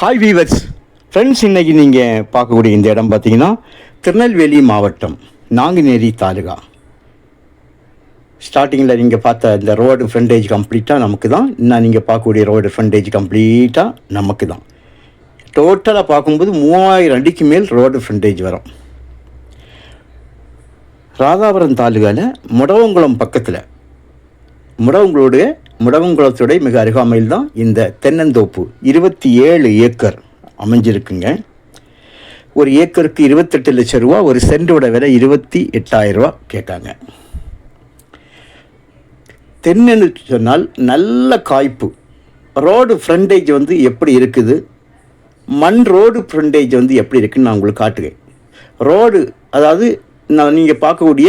Hi viewers friends இன்னைக்கு நீங்கள் பார்க்கக்கூடிய இந்த இடம் பார்த்தீங்கன்னா திருநெல்வேலி மாவட்டம் நாங்குநேரி தாலுகா. ஸ்டார்டிங்கில் நீங்கள் பார்த்த இந்த ரோடு ஃப்ரண்டேஜ் கம்ப்ளீட்டாக நமக்கு தான் இன்னும் நீங்கள் பார்க்கக்கூடிய ரோடு ஃப்ரண்டேஜ் கம்ப்ளீட்டாக நமக்கு தான் டோட்டலாக பார்க்கும்போது மூவாயிரம் அடிக்கு மேல் ரோடு ஃப்ரண்டேஜ் வரும். ராதாபுரம் தாலுகாவில் முடவங்குளம் பக்கத்தில் முடவங்களுடைய முடவங்குளத்துடைய மிக அருகாமையில் தான் இந்த தென்னந்தோப்பு. இருபத்தி ஏழு ஏக்கர் அமைஞ்சிருக்குங்க. ஒரு ஏக்கருக்கு இருபத்தெட்டு லட்சம் ரூபா ஒரு சென்டோட விலை இருபத்தி எட்டாயிரம் ரூபா கேட்டாங்க. தென்னன்னு சொன்னால் நல்ல காய்ப்பு. ரோடு ஃப்ரண்டேஜ் வந்து எப்படி இருக்குது? மண் ரோடு ஃப்ரண்டேஜ் வந்து எப்படி இருக்குன்னு நான் உங்களுக்கு காட்டுகிறேன் ரோடு அதாவது நான் நீங்கள் பார்க்கக்கூடிய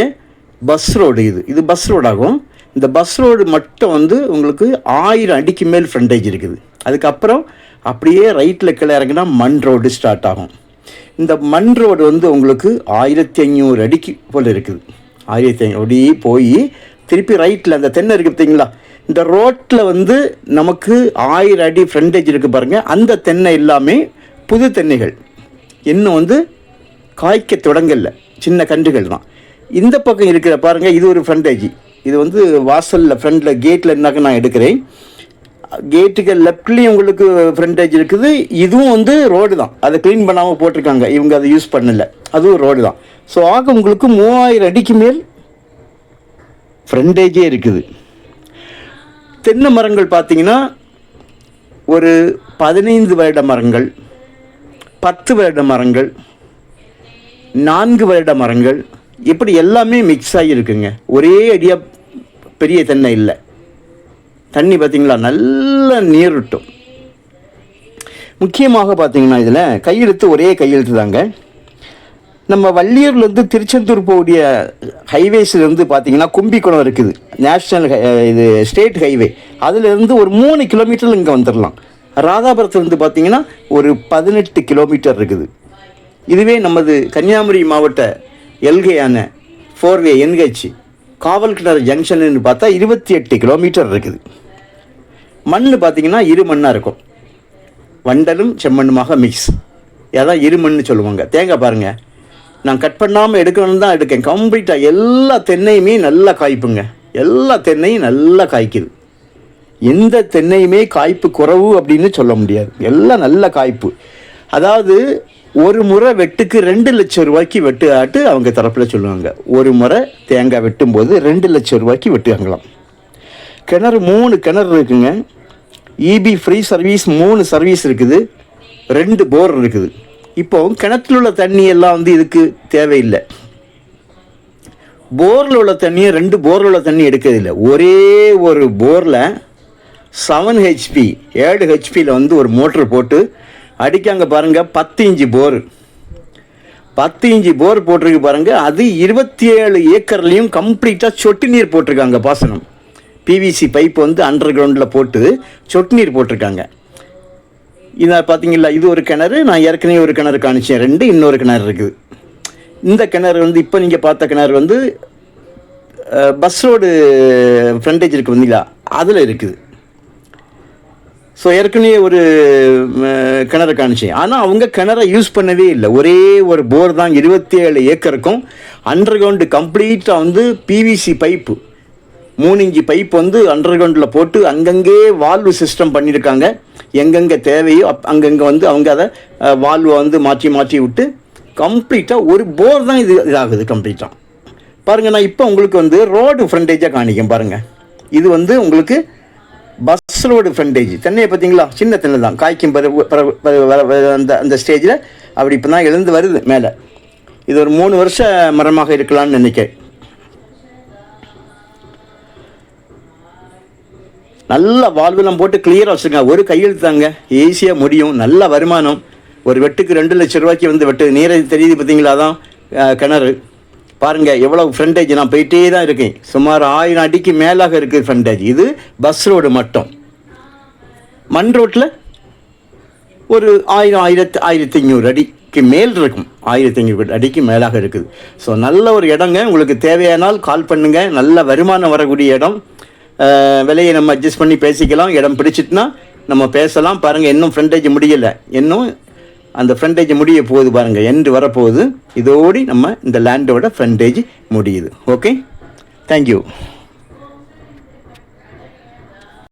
பஸ் ரோடு இது. இது பஸ் ரோடாகும். இந்த பஸ் ரோடு மட்டும் வந்து உங்களுக்கு ஆயிரம் அடிக்கு மேல் ஃப்ரண்டேஜ் இருக்குது. அதுக்கப்புறம் அப்படியே ரைட்டில் கீழே இறங்கினா மண் ரோடு ஸ்டார்ட் ஆகும். இந்த மண் ரோடு வந்து உங்களுக்கு ஆயிரத்தி ஐநூறு அடிக்கு போல் இருக்குது. ஆயிரத்தி ஐநூறு அடி போய் திருப்பி ரைட்டில் அந்த தென்னை இருக்குது பார்த்தீங்களா? இந்த ரோட்டில் வந்து நமக்கு ஆயிரம் அடி ஃப்ரண்டேஜ் இருக்குது பாருங்கள் அந்த தென்னை எல்லாமே புது தென்னைகள். இன்னும் வந்து காய்க்க தொடங்கல. சின்ன கன்றுகள் தான். இந்த பக்கம் இருக்கிற பாருங்கள் இது ஒரு ஃப்ரண்டேஜி இது வந்து வாசலில் ஃப்ரண்டில் கேட்டில் என்னாக்க நான் எடுக்கிறேன். கேட்டுக்கு லெஃப்ட்லேயும் உங்களுக்கு ஃப்ரண்டேஜ் இருக்குது. இதுவும் வந்து ரோடு தான். அதை க்ளீன் பண்ணாமல் போட்டிருக்காங்க. இவங்க அதை யூஸ் பண்ணல. அதுவும் ரோடு தான். ஸோ ஆக உங்களுக்கு மூவாயிரம் அடிக்கு மேல் ஃப்ரண்டேஜே இருக்குது. தென்னை மரங்கள் பார்த்தீங்கன்னா ஒரு பதினைந்து வருட மரங்கள் பத்து வருட மரங்கள் நான்கு வருட மரங்கள் இப்படி எல்லாமே மிக்ஸ் ஆகியிருக்குங்க ஒரே அடியாக பெரிய தென்னை இல்லை. தண்ணி பார்த்திங்களா? நல்ல நீருட்டும் முக்கியமாக பார்த்தீங்கன்னா இதில் கையெழுத்து ஒரே கையெழுத்து தாங்க. நம்ம வள்ளியூர்லேருந்து திருச்செந்தூர் போகக்கூடிய ஹைவேஸ்லேருந்து பார்த்தீங்கன்னா கும்பிக்குளம் இருக்குது. நேஷ்னல் இது ஸ்டேட் ஹைவே. அதுலேருந்து ஒரு மூணு கிலோமீட்டர் இங்கே வந்துடலாம் ராதாபுரத்துலேருந்து பார்த்தீங்கன்னா ஒரு பதினெட்டு கிலோமீட்டர் இருக்குது. இதுவே நமது கன்னியாகுமரி மாவட்ட எல்கையான ஃபோர்வே என்ஹெச் காவல் கிணறு ஜங்ஷன்னு பார்த்தா இருபத்தி எட்டு கிலோமீட்டர் இருக்குது. மண் பார்த்திங்கன்னா இரு மண்ணாக இருக்கும். வண்டலும் செம்மண்ணுமாக மிக்ஸ் அதான் இரு மண்ணு சொல்லுவாங்க. தேங்காய் பாருங்கள் நான் கட் பண்ணாமல் எடுக்கணும்னு தான் எடுக்கேன். கம்ப்ளீட்டாக எல்லா தென்னையுமே நல்லா காய்ப்புங்க. எல்லா தென்னையும் நல்லா காய்க்குது. எந்த தென்னையுமே காய்ப்பு குறவு அப்படின்னு சொல்ல முடியாது. எல்லாம் நல்ல காய்ப்பு. அதாவது ஒரு முறை வெட்டுக்கு ரெண்டு லட்சம் ரூபாய்க்கு வெட்டு ஆட்டு அவங்க தரப்பில் சொல்லுவாங்க. ஒரு முறை தேங்காய் வெட்டும்போது ரெண்டு லட்சம் ரூபாய்க்கு வெட்டுவாங்களாம். கிணறு மூணு கிணறு இருக்குங்க. இபி ஃப்ரீ சர்வீஸ் மூணு சர்வீஸ் இருக்குது. ரெண்டு போர் இருக்குது. இப்போ கிணத்துல உள்ள தண்ணி எல்லாம் வந்து இதுக்கு தேவையில்லை. போரில் உள்ள தண்ணியை ரெண்டு போரில் உள்ள தண்ணி எடுக்கிறதில்ல. ஒரே ஒரு போரில் செவன் ஹெச்பி ஏழு ஹெச்பியில் வந்து ஒரு மோட்ரு போட்டு அடிக்காங்க பாருங்கள் பத்து இஞ்சி போர். பத்து இஞ்சி போர் போட்டிருக்கு பாருங்கள் அது இருபத்தி ஏழு ஏக்கர்லேயும் கம்ப்ளீட்டாக சொட்டு நீர் போட்டிருக்காங்க பாசனம். பிவிசி பைப் வந்து அண்டர் கிரவுண்டில் போட்டு சொட்டு நீர் போட்டிருக்காங்க. இதை பார்த்தீங்களா இது ஒரு கிணறு நான் ஏற்கனவே ஒரு கிணறு காணிச்சேன். ரெண்டு இன்னொரு கிணறு இருக்குது. இந்த கிணறு வந்து இப்போ நீங்கள் பார்த்த கிணறு வந்து பஸ் ரோடு ஃப்ரண்டேஜ் இருக்குது வந்தீங்களா அதில் இருக்குது. ஸோ ஏற்கனவே ஒரு கிணறு காணிச்சேன் ஆனால் அவங்க கிணறை யூஸ் பண்ணவே இல்லை. ஒரே ஒரு போர் தான் இருபத்தி ஏழு ஏக்கருக்கும். அண்டர் கிரவுண்டு கம்ப்ளீட்டாக வந்து பிவிசி பைப்பு மூணு இஞ்சி பைப் வந்து அண்டர் கிரவுண்டில் போட்டு அங்கங்கே வால்வு சிஸ்டம் பண்ணியிருக்காங்க. எங்கெங்கே தேவையோ அப் அங்கங்கே வந்து அவங்க அதை வால்வை வந்து மாற்றி மாற்றி விட்டு கம்ப்ளீட்டாக ஒரு போர் தான் இது இதாகுது கம்ப்ளீட்டாக பாருங்கள் நான் இப்போ உங்களுக்கு வந்து ரோடு ஃப்ரண்டேஜாக காணிக்கேன் பாருங்கள் இது வந்து உங்களுக்கு பஸ் ரோடு ஃப்ரண்டேஜ் தென்னையை பார்த்தீங்களா? சின்ன தென்னை தான். காய்க்கும் பிற பிற- வர- அந்த அந்த ஸ்டேஜில் அப்படி இப்போ தான் எழுந்து வருது மேலே. இது ஒரு மூணு வருஷ மரமாக இருக்கலாம்னு நினைக்கிறேன். நல்ல வாழ்வெல்லாம் போட்டு கிளியராக வச்சுருங்க ஒரு கையெழுத்து தாங்க. ஈஸியாக முடியும். நல்ல வருமானம். ஒரு வெட்டுக்கு ரெண்டு லட்சம் ரூபாய்க்கு வந்து வெட்டு நீரை தெரியுது பார்த்தீங்களா தான் கிணறு. பாருங்கள் எவ்வளோ ஃப்ரண்டேஜ் நான் போயிட்டே தான் இருக்கேன். சுமார் ஆயிரம் அடிக்கு மேலாக இருக்குது ஃப்ரண்டேஜ் இது பஸ் ரோடு மட்டும். மண் ரோட்டில் ஒரு ஆயிரம் ஆயிரத்து ஆயிரத்தி ஐநூறு அடிக்கு மேல் இருக்கும். ஆயிரத்தி ஐநூறு அடிக்கு மேலாக இருக்குது. ஸோ நல்ல ஒரு இடங்க. உங்களுக்கு தேவையானால் கால் பண்ணுங்கள் நல்ல வருமானம் வரக்கூடிய இடம். விலையை நம்ம அட்ஜஸ்ட் பண்ணி பேசிக்கலாம். இடம் பிடிச்சிட்டுனா நம்ம பேசலாம். பாருங்கள் இன்னும் ஃப்ரண்டேஜ் முடியலை. இன்னும் அந்த ஃப்ரண்டேஜ் முடிய போகுது பாருங்கள் எண்டு வரப்போகுது. இதோடு நம்ம இந்த லேண்டோட ஃப்ரண்டேஜ் முடியுது. Okay thank you